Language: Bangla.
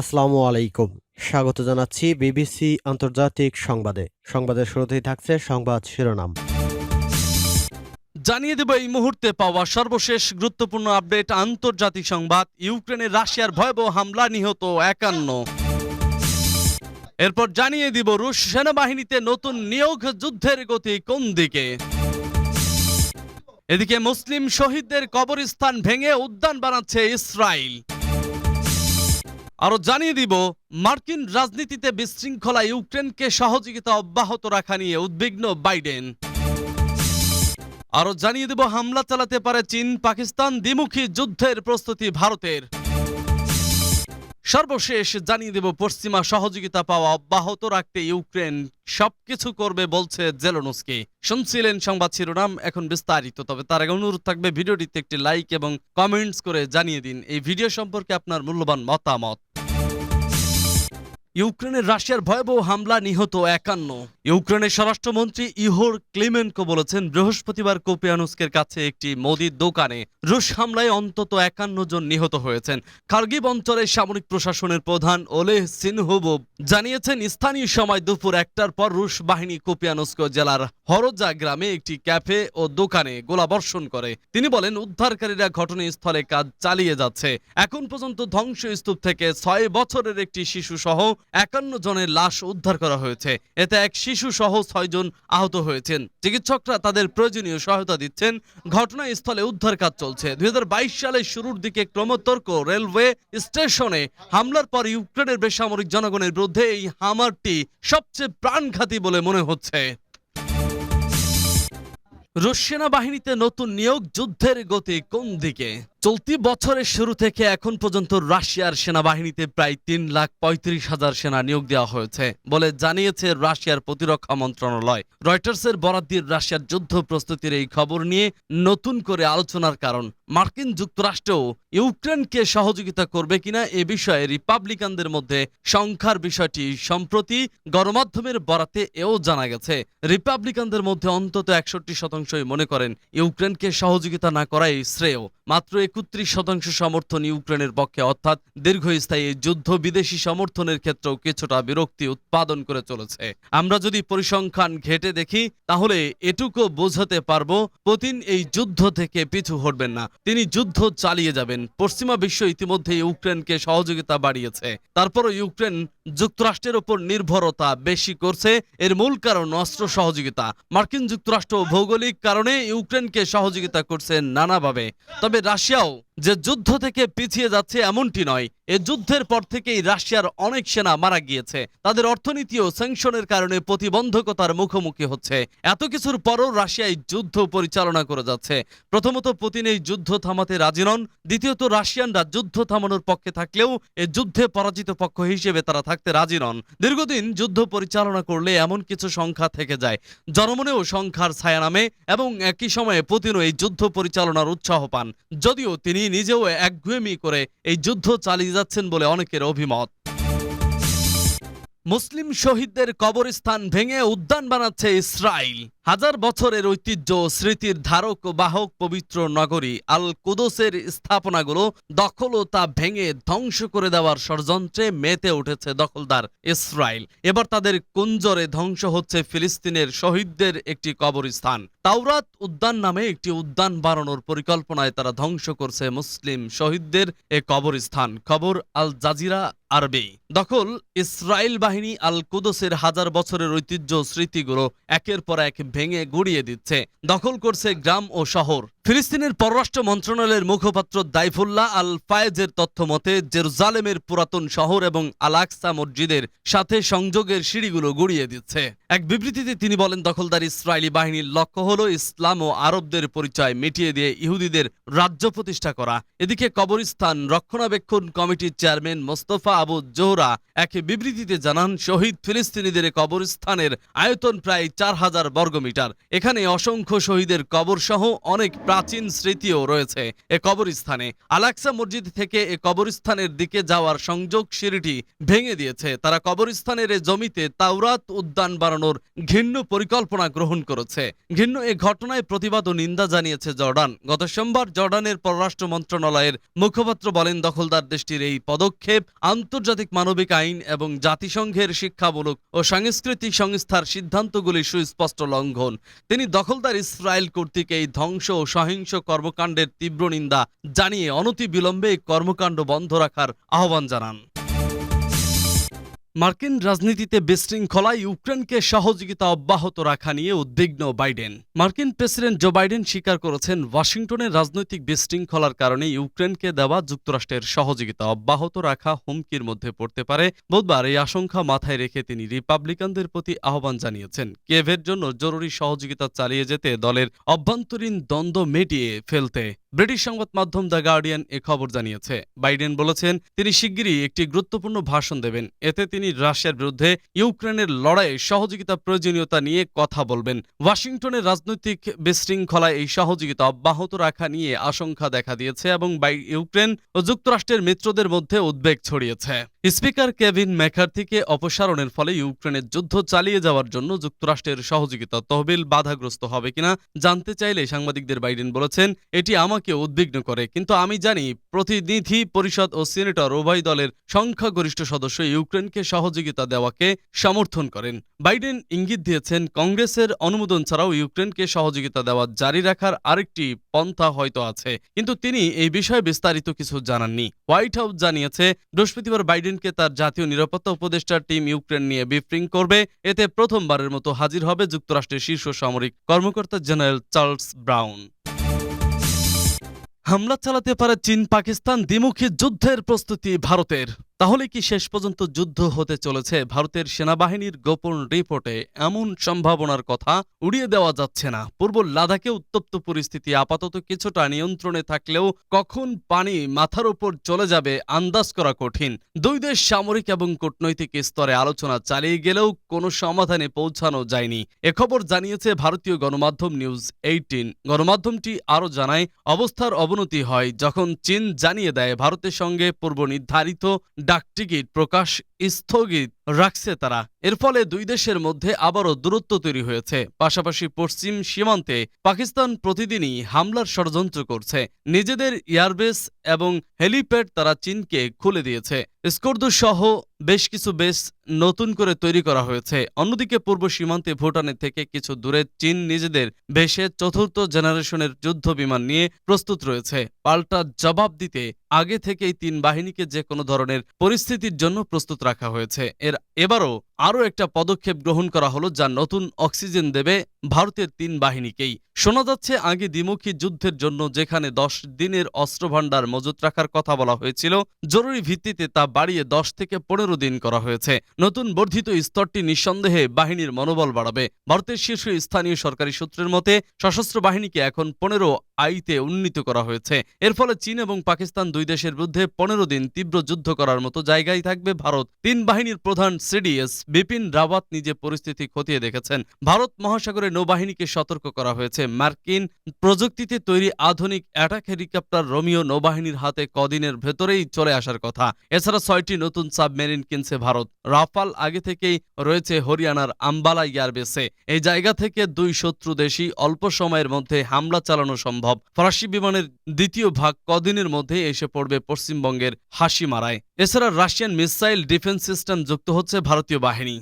আসসালামু আলাইকুম। স্বাগত জানাচ্ছি বিবিসি আন্তর্জাতিক সংবাদে। সংবাদের শুরুতেই থাকছে সংবাদ শিরোনাম। জানিয়ে দেব এই মুহূর্তে পাওয়া সর্বশেষ গুরুত্বপূর্ণ আপডেট আন্তর্জাতিক সংবাদ। ইউক্রেনে রাশিয়ার ভয়াবহ হামলা নিহত একান্ন। এরপর জানিয়ে দিব রুশ সেনাবাহিনীতে নতুন নিয়োগ যুদ্ধের গতি কোন দিকে। এদিকে মুসলিম শহীদদের কবরস্থান ভেঙে উদ্যান বানাচ্ছে ইসরায়েল আরও জানিয়ে দিব, মার্কিন রাজনীতিতে বিশৃঙ্খলা ইউক্রেনকে সহযোগিতা অব্যাহত রাখা নিয়ে উদ্বিগ্ন বাইডেন। আরও জানিয়ে দেব, হামলা চালাতে পারে চীন, পাকিস্তান, দ্বিমুখী যুদ্ধের প্রস্তুতি ভারতের। সর্বশেষ জানিয়ে দেব, পশ্চিমা সহযোগিতা পাওয়া অব্যাহত রাখতে ইউক্রেন সবকিছু করবে বলছে জেলোনস্কি। শুনছিলেন সংবাদ শিরোনাম, এখন বিস্তারিত। তবে তার আগে অনুরোধ থাকবে, ভিডিওটিতে একটি লাইক এবং কমেন্টস করে জানিয়ে দিন। এই ভিডিও সম্পর্কে আপনার মূল্যবান মতামত। ইউক্রেনের রাশিয়ার ভয়াবহ হামলা নিহত একান্ন। ইউক্রেনের স্বরাষ্ট্রমন্ত্রী ইহোর ক্লিমেনকো বলেছেন, বৃহস্পতিবার কোপিয়ানুস্কের কাছে একটি মোদির দোকানে রুশ হামলায় অন্তত একান্ন জন নিহত হয়েছেন। খার্গিব অঞ্চলের সামরিক প্রশাসনের প্রধান ওলেহ সিনহুবব জানিয়েছেন, স্থানীয় সময় দুপুর একটার পর রুশ বাহিনী কোপিয়ানুস্ক জেলার হরজা গ্রামে একটি ক্যাফে ও দোকানে গোলাবর্ষণ করে। তিনি বলেন, উদ্ধারকারীরা ঘটনাস্থলে কাজ চালিয়ে যাচ্ছে। এখন পর্যন্ত ধ্বংসস্তূপ থেকে ছয় বছরের একটি শিশু সহ একান্ন জনের লাশ উদ্ধার করা হয়েছে। এতে এক শিশু সহ ছয়জন আহত হয়েছেন। চিকিৎসকরা তাদের প্রয়োজনীয় সহায়তা দিচ্ছেন। ঘটনাস্থলে উদ্ধার কাজ চলছে। দুই সালের শুরুর দিকে ক্রমতর্ক রেলওয়ে স্টেশনে হামলার পর ইউক্রেনের বেসামরিক জনগণের বিরুদ্ধে এই হামারটি সবচেয়ে প্রাণঘাতী বলে মনে হচ্ছে। রুশ সেনাবাহিনীতে নতুন নিয়োগ যুদ্ধের গতি কোন দিকে? চলতি বছরের শুরু থেকে এখন পর্যন্ত রাশিয়ার সেনাবাহিনীতে প্রায় তিন লাখ পঁয়ত্রিশ হাজার সেনা নিয়োগ দেওয়া হয়েছে বলে জানিয়েছে রাশিয়ার প্রতিরক্ষা মন্ত্রণালয়। রয়টার্সের বরাদ দিয়ে রাশিয়ার যুদ্ধ প্রস্তুতির এই খবর নিয়ে নতুন করে আলোচনার কারণ। মার্কিন যুক্তরাষ্ট্রও ইউক্রেনকে সহযোগিতা করবে কিনা এ বিষয়ে রিপাবলিকানদের মধ্যে সংখ্যার বিষয়টি সম্প্রতি গণমাধ্যমের বরাতে এও জানা গেছে। রিপাবলিকানদের মধ্যে অন্তত একষট্টি শতাংশই মনে করেন ইউক্রেনকে সহযোগিতা না করাই শ্রেয়। মাত্র একত্রিশ শতাংশ সমর্থন ইউক্রেনের পক্ষে, অর্থাৎ দীর্ঘস্থায়ী যুদ্ধ বিদেশি সমর্থনের ক্ষেত্রেও কিছুটা বিরক্তি উৎপাদন করে চলেছে। আমরা যদি পরিসংখ্যান ঘেটে দেখি, তাহলে এটুকু বোঝাতে পারব, পুতিন এই যুদ্ধ থেকে পিছু হটবেন না। তিনি যুদ্ধ চালিয়ে যাবেন। পশ্চিমা বিশ্ব ইতিমধ্যে ইউক্রেনকে সহযোগিতা বাড়িয়েছে। তারপরও ইউক্রেন যুক্তরাষ্ট্রের ওপর নির্ভরতা বেশি করছে। এর মূল কারণ অস্ত্র সহযোগিতা। মার্কিন যুক্তরাষ্ট্র ভৌগোলিক কারণে ইউক্রেনকে সহযোগিতা করছে নানাভাবে। তবে রাশিয়াও যে যুদ্ধ থেকে পিছিয়ে যাচ্ছে এমনটি নয়। এ যুদ্ধের পর থেকেই রাশিয়ার অনেক সেনা মারা গিয়েছে। তাদের অর্থনীতিও স্যাংশনের কারণে প্রতিবন্ধকতার মুখোমুখি হচ্ছে। এত কিছুর পরও রাশিয়া এই যুদ্ধ পরিচালনা করে যাচ্ছে। প্রথমত পুতিন এই যুদ্ধ থামাতে রাজি নন। দ্বিতীয়ত, রাশিয়ানরা যুদ্ধ থামানোর পক্ষে থাকলেও এ যুদ্ধে পরাজিত পক্ষ হিসেবে তারা থাকতে রাজি নন। দীর্ঘদিন যুদ্ধ পরিচালনা করলে এমন কিছু সংখ্যা থেকে যায়। জনমনেও সংখ্যার ছায়া নামে এবং একই সময়ে পুতিনও এই যুদ্ধ পরিচালনার উৎসাহ পান। যদিও তিনি নিজেও একঘুয়েমি করে এই যুদ্ধ চালিয়ে যাচ্ছেন বলে অনেকের অভিমত। মুসলিম শহীদদের কবরস্থান ভেঙে উদ্যান বানাচ্ছে ইসরায়েল হাজার বছরের ঐতিহ্য, স্মৃতির ধারক বাহক পবিত্র নগরী আল কুদোসের স্থাপনাগুলো দখল ও তা ভেঙে ধ্বংস করে দেওয়ার ষড়যন্ত্রে মেতে উঠেছে দখলদার ইসরায়েল। এবার তাদের কুঞ্জরে ধ্বংস হচ্ছে ফিলিস্তিনের শহীদদের একটি কবরস্থান। তাওরাত উদ্যান নামে একটি উদ্যান বানানোর পরিকল্পনায় তারা ধ্বংস করছে মুসলিম শহীদদের এ কবরস্থান। খবর আল জাজিরা আরবি। দখল ইসরায়েল বাহিনী আল কুদসের হাজার বছরের ঐতিহ্য, স্মৃতিগুলো একের পর এক ভেঙে গুড়িয়ে দিচ্ছে। দখল করছে গ্রাম ও শহর। ফিলিস্তিনের পররাষ্ট্র মন্ত্রণালয়ের মুখপাত্র দাইফুল্লাহ আল ফায়েজের তথ্য মতে, জেরুজালেমের পুরাতন শহর এবং আলাকসা মসজিদের সাথে সংযোগের সিঁড়িগুলো গুড়িয়ে দিচ্ছে। এক বিবৃতিতে তিনি বলেন, দখলদার ইসরায়েলি বাহিনীর লক্ষ্য হল ইসলাম ও আরবদের পরিচয় মিটিয়ে দিয়ে ইহুদিদের রাজ্য প্রতিষ্ঠা করা। এদিকে কবরস্থান রক্ষণাবেক্ষণ কমিটির চেয়ারম্যান মোস্তফা আবু জোহরা এক বিবৃতিতে জানান, শহীদ ফিলিস্তিনিদের কবরস্থানের আয়তন প্রায় চার হাজার বর্গমিটার এখানে অসংখ্য শহীদের কবর সহ অনেক প্রাচীন স্মৃতিও রয়েছে। এ কবরস্থানে আলাক্সা মসজিদ থেকে এ কবরস্থানের দিকে যাওয়ার সংযোগ সিঁড়িটি ভেঙে দিয়েছে। তারা কবরস্থানের এ জমিতে তাওরাত উদ্যান বানানোর ঘৃণ্য পরিকল্পনা গ্রহণ করেছে। ঘৃণ্য এ ঘটনায় প্রতিবাদ ও নিন্দা জানিয়েছে জর্ডান। গত সোমবার জর্ডানের পররাষ্ট্র মন্ত্রণালয়ের মুখপাত্র বলেন, দখলদার দেশটির এই পদক্ষেপ আন্তর্জাতিক মানবিক আইন এবং জাতিসংঘের শিক্ষামূলক ও সাংস্কৃতিক সংস্থার সিদ্ধান্তগুলি সুস্পষ্ট লঙ্ঘন তিনি দখলদার ইসরায়েল কর্তৃক এই ধ্বংস ও সহিংস কর্মকাণ্ডের তীব্র নিন্দা জানিয়ে অনতি বিলম্বে কর্মকাণ্ড বন্ধ রাখার আহ্বান জানান। মার্কিন রাজনীতিতে বিশৃঙ্খলায় ইউক্রেনকে সহযোগিতা অব্যাহত রাখা নিয়ে উদ্বিগ্ন বাইডেন। মার্কিন প্রেসিডেন্ট জো বাইডেন স্বীকার করেছেন, ওয়াশিংটনের রাজনৈতিক বিশৃঙ্খলার কারণে ইউক্রেনকে দেওয়া যুক্তরাষ্ট্রের সহযোগিতা অব্যাহত রাখা হুমকির মধ্যে পড়তে পারে। বুধবার এই আশঙ্কা মাথায় রেখে তিনি রিপাবলিকানদের প্রতি আহ্বান জানিয়েছেন। কেভের জন্য জরুরি সহযোগিতা চালিয়ে যেতে দলের অভ্যন্তরীণ দ্বন্দ্ব মেটিয়ে ফেলতে, ব্রিটিশ সংবাদ মাধ্যম দ্য গার্ডিয়ান এ খবর জানিয়েছে। বাইডেন বলেছেন, তিনি শিগগিরই একটি গুরুত্বপূর্ণ ভাষণ দেবেন। এতে তিনি রাশিয়ার বিরুদ্ধে ইউক্রেনের লড়াইয়ে সহযোগিতা প্রয়োজনীয়তা নিয়ে কথা বলবেন। ওয়াশিংটনের রাজনৈতিক বিশৃঙ্খলায় এই সহযোগিতা অব্যাহত রাখা নিয়ে আশঙ্কা দেখা দিয়েছে এবং বাই ইউক্রেন ও যুক্তরাষ্ট্রের মিত্রদের মধ্যে উদ্বেগ ছড়িয়েছে। স্পিকার কেভিন ম্যাকার্থিকে অপসারণের ফলে ইউক্রেনের যুদ্ধ চালিয়ে যাওয়ার জন্য যুক্তরাষ্ট্রের সহযোগিতা তহবিল বাধাগ্রস্ত হবে কিনা জানতে চাইলে সাংবাদিকদের বাইডেন বলেছেন, এটি আমাকে উদ্বিগ্ন করে। কিন্তু আমি জানি প্রতিনিধি পরিষদ ও সিনেটর উভয় দলের সংখ্যাগরিষ্ঠ সদস্য ইউক্রেনকে সহযোগিতা দেওয়াকে সমর্থন করেন। বাইডেন ইঙ্গিত দিয়েছেন, কংগ্রেসের অনুমোদন ছাড়াও ইউক্রেনকে সহযোগিতা দেওয়া জারি রাখার আরেকটি পন্থা হয়তো আছে। কিন্তু তিনি এই বিষয়ে বিস্তারিত কিছু জানাননি। হোয়াইট হাউস জানিয়েছে, বৃহস্পতিবার বাইডেনকে তার জাতীয় নিরাপত্তা উপদেষ্টার টিম ইউক্রেন নিয়ে ব্রিফিং করবে। এতে প্রথমবারের মতো হাজির হবে যুক্তরাষ্ট্রের শীর্ষ সামরিক কর্মকর্তা জেনারেল চার্লস ব্রাউন। হামলা চালাতে পারে চীন পাকিস্তান দ্বিমুখী যুদ্ধের প্রস্তুতি ভারতের। তাহলে কি শেষ পর্যন্ত যুদ্ধ হতে চলেছে? ভারতের সেনাবাহিনীর গোপন রিপোর্টে এমন সম্ভাবনার কথা উড়িয়ে দেওয়া যাচ্ছে না। পূর্ব লাদাখে উত্তপ্ত পরিস্থিতি আপাতত কিছুটা নিয়ন্ত্রণে থাকলেও কখন পানি মাথার উপর চলে যাবে আন্দাজ করা কঠিন। দুই দেশ সামরিক এবং কূটনৈতিক স্তরে আলোচনা চালিয়ে গেলেও কোনো সমাধানে পৌঁছানো যায়নি। এ খবর জানিয়েছে ভারতীয় গণমাধ্যম নিউজ এইটিন। গণমাধ্যমটি আরও জানায়, অবস্থার অবনতি হয় যখন চীন জানিয়ে দেয়, ভারতের সঙ্গে পূর্ব নির্ধারিত ডাকটিকিট প্রকাশ স্থগিত। রাখছে তারা। এর ফলে দুই দেশের মধ্যে আবারও দূরত্ব তৈরি হয়েছে। পাশাপাশি পশ্চিম সীমান্তে পাকিস্তান প্রতিদিনই হামলার ষড়যন্ত্র করছে। নিজেদের এয়ারবেস এবং হেলিপ্যাড তারা চীনকে খুলে দিয়েছে। স্কর্দু সহ বেশ কিছু বেস নতুন করে তৈরি করা হয়েছে। অন্যদিকে পূর্ব সীমান্তে ভুটানের থেকে কিছু দূরে চীন নিজেদের বেশে চতুর্থ জেনারেশনের যুদ্ধ বিমান নিয়ে প্রস্তুত রয়েছে। পাল্টা জবাব দিতে আগে থেকেই তিন বাহিনীকে যে কোনো ধরনের পরিস্থিতির জন্য প্রস্তুত রাখা হয়েছে। এর এবারও আরও একটা পদক্ষেপ গ্রহণ করা হলো যা নতুন অক্সিজেন দেবে ভারতের তিন বাহিনীকেই। শোনা যাচ্ছে, আগে দ্বিমুখী যুদ্ধের জন্য যেখানে দশ দিনের অস্ত্রভাণ্ডার মজুত রাখার কথা বলা হয়েছিল, জরুরি ভিত্তিতে তা বাড়িয়ে দশ থেকে পনেরো দিন করা হয়েছে। নতুন বর্ধিত স্তরটি নিঃসন্দেহে বাহিনীর মনোবল বাড়াবে। ভারতের শীর্ষ স্থানীয় সরকারি সূত্রের মতে, সশস্ত্র বাহিনীকে এখন পনেরো আইতে উন্নীত করা হয়েছে। এর ফলে চীন এবং পাকিস্তান দুই দেশের বিরুদ্ধে পনেরো দিন তীব্র যুদ্ধ করার মতো জায়গায় থাকবে ভারত। তিন বাহিনীর প্রধান সিডিএস বিপিন রাওয়াত নিজে পরিস্থিতি খতিয়ে দেখেছেন। ভারত মহাসাগরে নৌবাহিনীকে সতর্ক করা হয়েছে। মার্কিন প্রযুক্তিতে তৈরি আধুনিক অ্যাটাক হেলিকপ্টার রোমিও নৌবাহিনীর হাতে কদিনের ভেতরেই চলে আসার কথা। এছাড়া ছয়টি নতুন সাবমেরিন কিনছে ভারত। রাফাল আগে থেকেই রয়েছে হরিয়ানার আম্বালা এয়ারবেসে। এই জায়গা থেকে দুই শত্রু দেশই অল্প সময়ের মধ্যে হামলা চালানো সম্ভব। ফরাসি বিমানের দ্বিতীয় ভাগ কদিনের মধ্যে এসে পড়বে পশ্চিমবঙ্গের হাসিমারায়। এছাড়া রাশিয়ান মিসাইল ডিফেন্স সিস্টেম যুক্ত হচ্ছে ভারতীয় বাহিনী।